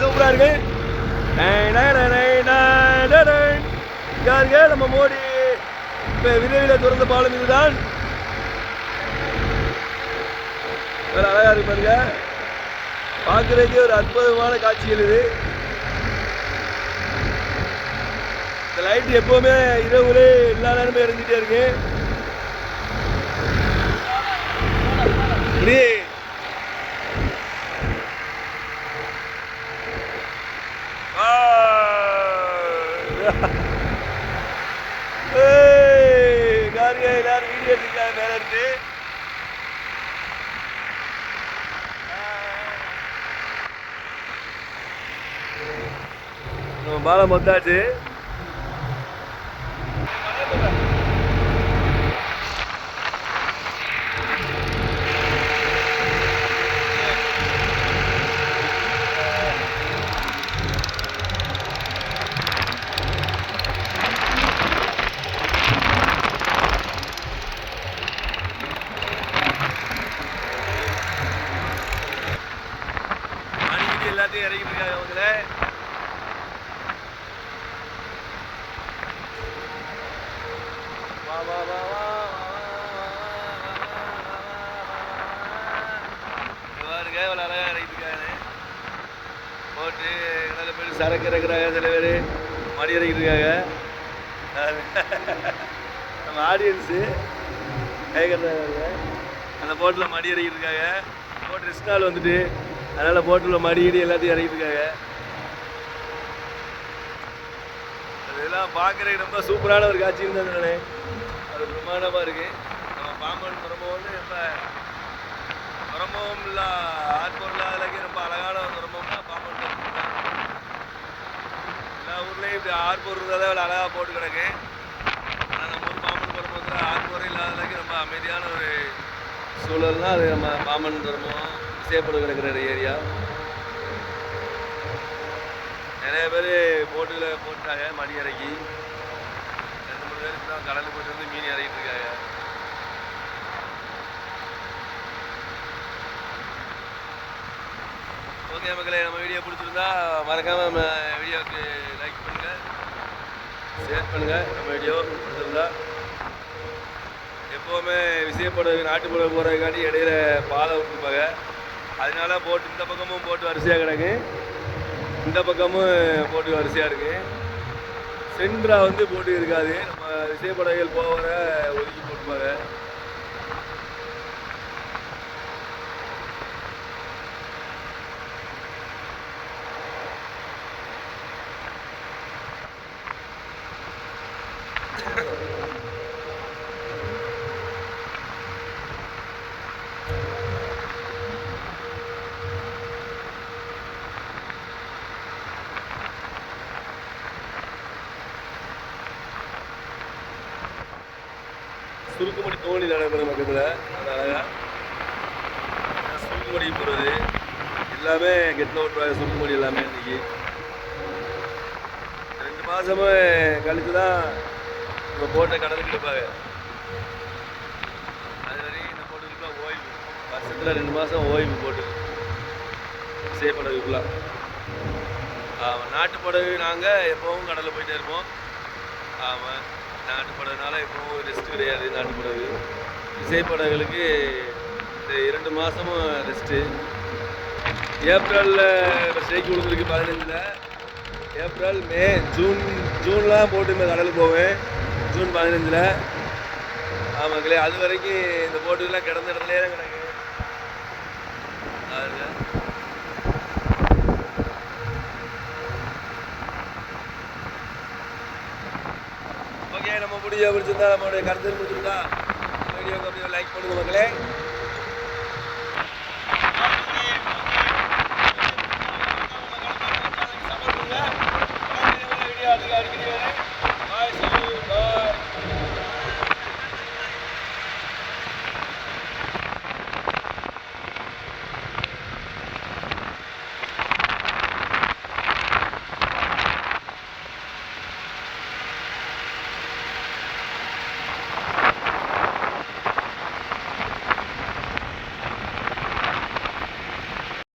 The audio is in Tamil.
சூப்பராக இருக்கு. யாருங்க நம்ம மோடி இப்போ விரைவில் திறந்த பாலம் இதுதான். வேறு அழகாக இருக்கு பாருங்க. பார்க்குறதுக்கே ஒரு அற்புதமான காட்சிகள் இது. இந்த லைட் எப்போவுமே இரவுலே எல்லா நேரமும் எரிஞ்சிட்டே இருக்குது எல்லாரும் வீடியோ எடுத்துக்காங்க மேல இருந்து பாலம் வந்தாச்சு மணிக்கு இருக்காங்க அவங்கள வா வா வா வா பாருங்க இவ்வளோ அழகாக இறக்கிட்டு போட்டு நல்ல பேர் சரக்கு இறக்குறாங்க சில பேர் மடி இறக்கிட்டு இருக்காங்க நம்ம ஆடியன்ஸு கை அந்த போட்டில் மடி இறக்கிட்டு இருக்காங்க போட்டு ரெஸ்ட் நாள் வந்துட்டு அதனால் போட்டில் மடி எல்லாத்தையும் இறக்கிட்டு இருக்காங்க. இதெல்லாம் பார்க்குறதுக்கு ரொம்ப சூப்பரான ஒரு காட்சி இருந்தது நானே. அது பிரமாண்டமாக இருக்குது நம்ம பாம்பன் துறமுகம்னு ரொம்ப துறமுகம் இல்லை ஆட்போர் இல்லாதலக்கு ரொம்ப அழகான ஒரு துறமுகம்னா பாம்பன் எல்லா ஊர்லேயும் இப்படி ஆர்போர் இருந்தால் தான் அழகாக போட்டு கிடக்கு. ஆனால் நம்ம ஊர் பாம்பன் துறமுகத்தில் ஆர்போர் இல்லாதலக்கு ரொம்ப அமைதியான ஒரு சூழல்னால் அது நம்ம பாம்பன் துறமுகம் விசையப்பட்டு கிடக்கிற ஏரியா. நிறைய பேர் போட்டில் போட்டாங்க மணி இறக்கி. ரெண்டு மூணு பேர் இப்போ கடலுக்கு போயிட்டு வந்து மீன் இறக்கிட்டு இருக்காங்க. ஓகே மக்களே நம்ம வீடியோ பிடிச்சிருந்தா மறக்காம நம்ம வீடியோவுக்கு லைக் பண்ணுங்க. ஷேர் பண்ணுங்க. நம்ம வீடியோ பிடிச்சிருந்தா எப்போவுமே விஷயப்படுறது நாட்டுப்புற போகிறதுக்காண்டி இடையில பாதை விட்டுருப்பாங்க அதனால போட்டு இந்த பக்கமும் போட்டு வரிசையாக கிடக்கு. இந்த பக்கமும் போட்டு வரிசையாக இருக்குது சென்ட்ரா வந்து போட்டு இருக்காது. நம்ம விசைப்படகுகள் போகிற ஒதுக்கி போட்டுப்பாங்க. சுருக்குமடி தோணி நடைபெறும் பக்கத்தில் அது அழகாக சுருக்குமடி போகிறது எல்லாமே கெட்டில் ஓட்டுவாங்க சுருக்குமடி எல்லாமே இன்னைக்கு. ரெண்டு மாதமும் கழித்து தான் நம்ம போட்டை கடலுக்கு எடுப்பாங்க அது வரையும் இந்த போட்டுக்குலாம் ஓய்வு. வருஷத்தில் ரெண்டு மாதம் ஓய்வு போட்டு சேப்படகுக்குலாம் ஆமாம் நாட்டு படகு நாங்கள் எப்போவும் கடலில் போயிட்டே இருப்போம். ஆமாம் நாட்டு படகுனால எப்பவும் ரெஸ்ட் கிடையாது நாட்டு படகு இசைப்படகுகளுக்கு இந்த இரண்டு மாதமும் ரெஸ்ட்டு ஏப்ரலில் இப்போ ஸ்ட்ரைக் விழுந்திருக்கு பதினஞ்சில் ஏப்ரல் மே ஜூன் ஜூன்லாம் போட்டு இந்த கடலுக்கு போவேன். ஜூன் பதினஞ்சில் ஆமாங்களே அது வரைக்கும் இந்த போட்டுக்கெல்லாம் கிடந்த இடத்துலேயே தான் கிடக்கு. வீடியோ பிடிச்சிருந்தா நம்மளுடைய கருத்து பிடிச்சிருந்தா வீடியோ கம்மியாக லைக் பண்ணுங்க மக்களே. அதிகாரிகள்